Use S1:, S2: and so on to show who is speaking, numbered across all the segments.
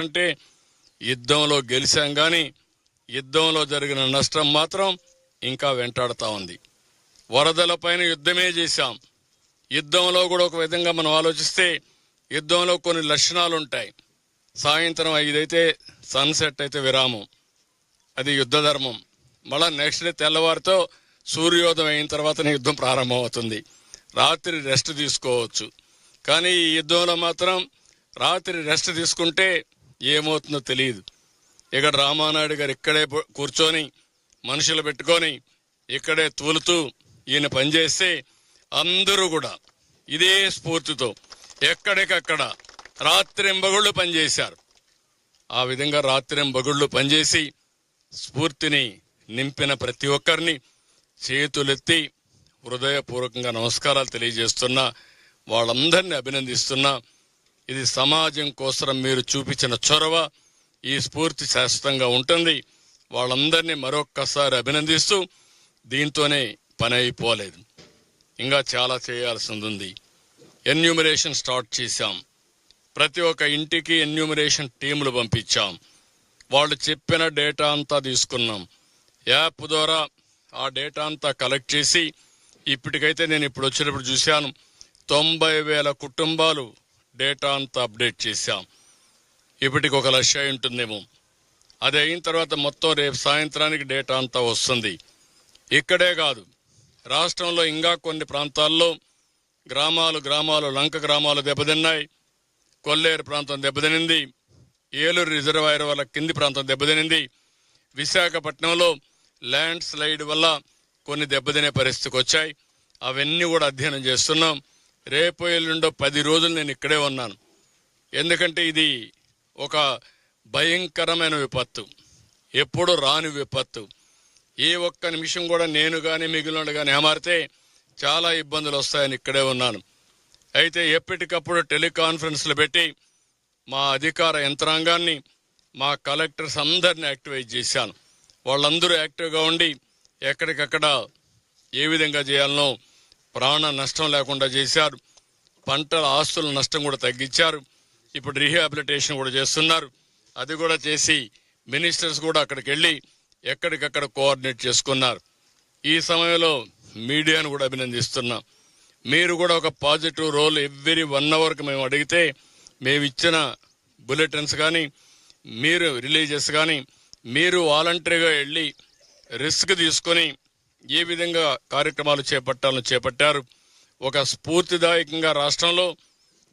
S1: అంటే యుద్ధంలో గెలిచాం కానీ యుద్ధంలో జరిగిన నష్టం మాత్రం ఇంకా వెంటాడుతూ ఉంది. వరదలపైన యుద్ధమే చేశాం. యుద్ధంలో కూడా ఒక విధంగా మనం ఆలోచిస్తే యుద్ధంలో కొన్ని లక్షణాలు ఉంటాయి సాయంత్రం ఐదైతే సన్సెట్ అయితే విరామం. అది యుద్ధ ధర్మం. మళ్ళీ నెక్స్ట్ డే తెల్లవారితో సూర్యోదయం అయిన తర్వాతనే యుద్ధం ప్రారంభమవుతుంది. రాత్రి రెస్ట్ తీసుకోవచ్చు. కానీ ఈ యుద్ధంలో మాత్రం రాత్రి రెస్ట్ తీసుకుంటే ఏమవుతుందో తెలియదు. ఇక్కడ రామానాయుడు గారు ఇక్కడే కూర్చొని మనుషులు పెట్టుకొని ఇక్కడే తూలుతూ ఈయన పనిచేస్తే అందరూ కూడా ఇదే స్ఫూర్తితో ఎక్కడికక్కడ రాత్రింబగుళ్ళు పనిచేశారు. ఆ విధంగా రాత్రింబగుళ్ళు పనిచేసి స్ఫూర్తిని నింపిన ప్రతి ఒక్కరిని చేతులెత్తి హృదయపూర్వకంగా నమస్కారాలు తెలియజేస్తున్నా వాళ్ళందరినీ అభినందిస్తున్నా ఇది సమాజం కోసం మీరు చూపించిన చొరవ ఈ స్ఫూర్తి శాశ్వతంగా ఉంటుంది. వాళ్ళందరినీ మరొక్కసారి అభినందిస్తూ దీంతోనే పని అయిపోలేదు. ఇంకా చాలా చేయాల్సింది ఉంది. ఎన్యూమరేషన్ స్టార్ట్ చేశాం. ప్రతి ఒక్క ఇంటికి ఎన్యూమరేషన్ టీములు పంపించాం. వాళ్ళు చెప్పిన డేటా అంతా తీసుకున్నాం. యాప్ ద్వారా ఆ డేటా అంతా కలెక్ట్ చేసి ఇప్పటికైతే నేను ఇప్పుడు వచ్చినప్పుడు చూశాను. తొంభై వేల కుటుంబాలు డేటా అంతా అప్డేట్ చేశాం. ఇప్పటికి ఒక లక్ష ఉంటుందేమో. అది అయిన తర్వాత మొత్తం రేపు సాయంత్రానికి డేటా అంతా వస్తుంది. ఇక్కడే కాదు రాష్ట్రంలో ఇంకా కొన్ని ప్రాంతాల్లో గ్రామాలు గ్రామాలు లంక గ్రామాలు దెబ్బతిన్నాయి. కొల్లేరు ప్రాంతం దెబ్బతినింది. ఏలూరు రిజర్వాయర్ వల్ల కింది ప్రాంతం దెబ్బతినింది. విశాఖపట్నంలో ల్యాండ్ స్లైడ్ వల్ల కొన్ని దెబ్బతినే పరిస్థితికి వచ్చాయి. అవన్నీ కూడా అధ్యయనం చేస్తున్నాం. రేపు ఎల్లుండో పది రోజులు నేను ఇక్కడే ఉన్నాను. ఎందుకంటే ఇది ఒక భయంకరమైన విపత్తు. ఎప్పుడు రాని విపత్తు. ఏ ఒక్క నిమిషం కూడా నేను కానీ మిగిలిన కానీ ఏమారితే చాలా ఇబ్బందులు వస్తాయని ఇక్కడే ఉన్నాను. అయితే ఎప్పటికప్పుడు టెలికాన్ఫరెన్స్లు పెట్టి మా అధికార యంత్రాంగాన్ని మా కలెక్టర్స్ అందరిని యాక్టివేట్ చేశాను. వాళ్ళందరూ యాక్టివ్గా ఉండి ఎక్కడికక్కడ ఏ విధంగా చేయాలనో ప్రాణ నష్టం లేకుండా చేశారు. పంటల ఆస్తుల నష్టం కూడా తగ్గించారు. ఇప్పుడు రీహాబిలిటేషన్ కూడా చేస్తున్నారు. అది కూడా చేసి మినిస్టర్స్ కూడా అక్కడికి వెళ్ళి ఎక్కడికక్కడ కోఆర్డినేట్ చేసుకున్నారు. ఈ సమయంలో మీడియాను కూడా అభినందిస్తున్నాం. మీరు కూడా ఒక పాజిటివ్ రోల్ ఎవ్రీ వన్ అవర్కి మేము అడిగితే మేము ఇచ్చిన బులెటిన్స్ కానీ మీరు రిలీజెస్ కానీ మీరు వాలంటరీగా వెళ్ళి రిస్క్ తీసుకొని ఏ విధంగా కార్యక్రమాలు చేపట్టాలని చేపట్టారు? ఒక స్ఫూర్తిదాయకంగా రాష్ట్రంలో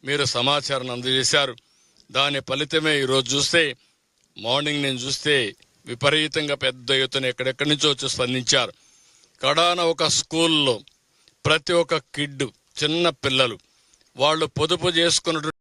S1: మీరు సమాచారాన్ని అందజేశారు. దాని ఫలితమే ఈరోజు చూస్తే మార్నింగ్ నేను చూస్తే విపరీతంగా పెద్ద ఎత్తున ఎక్కడెక్కడి నుంచో వచ్చి స్పందించారు. కడాన ఒక స్కూల్లో ప్రతి ఒక్క కిడ్ చిన్న పిల్లలు వాళ్ళు పొదుపు చేసుకున్నటువంటి